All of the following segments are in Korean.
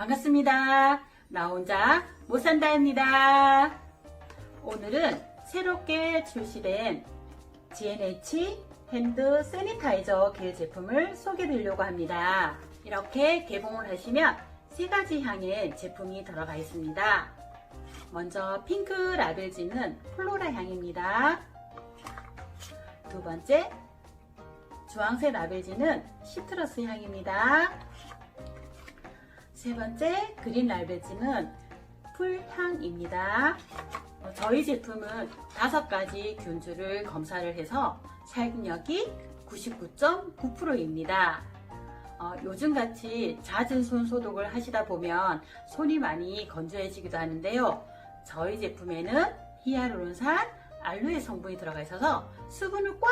반갑습니다. 나 혼자 못 산다입니다. 오늘은 새롭게 출시된 GNH 핸드 세니타이저 길 제품을 소개드리려고 합니다. 이렇게 개봉을 하시면 세 가지 향의 제품이 들어가 있습니다. 먼저 핑크 라벨지는 플로라 향입니다. 두 번째 주황색 라벨지는 시트러스 향입니다. 세 번째 그린 라벨지는 풀향입니다. 어, 저희 제품은 다섯 가지 균주를 검사를 해서 살균력이 99.9%입니다. 어, 요즘같이 잦은 손 소독을 하시다 보면 손이 많이 건조해지기도 하는데요. 저희 제품에는 히아루론산, 알로에 성분이 들어가 있어서 수분을 꽉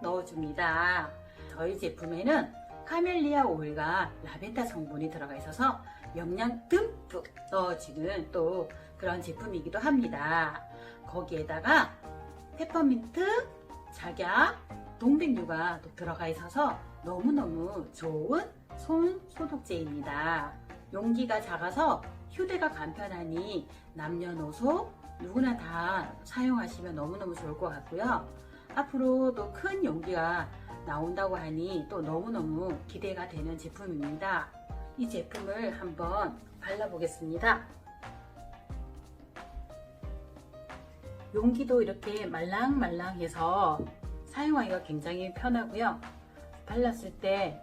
넣어줍니다. 저희 제품에는 카멜리아 오일과 라벤더 성분이 들어가 있어서 영양 듬뿍 넣어주는 또 그런 제품이기도 합니다. 거기에다가 페퍼민트, 작약, 동백류가 또 들어가 있어서 너무너무 좋은 손 소독제입니다. 용기가 작아서 휴대가 간편하니 남녀노소 누구나 다 사용하시면 너무너무 좋을 것 같고요. 앞으로 또 큰 용기가 나온다고 하니 또 너무너무 기대가 되는 제품입니다. 이 제품을 한번 발라보겠습니다. 용기도 이렇게 말랑말랑해서 사용하기가 굉장히 편하고요. 발랐을 때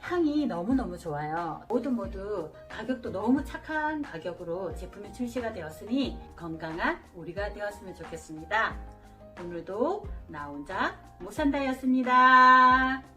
향이 너무너무 좋아요. 모두 모두 가격도 너무 착한 가격으로 제품이 출시가 되었으니 건강한 우리가 되었으면 좋겠습니다. 오늘도 나 혼자 못 산다였습니다.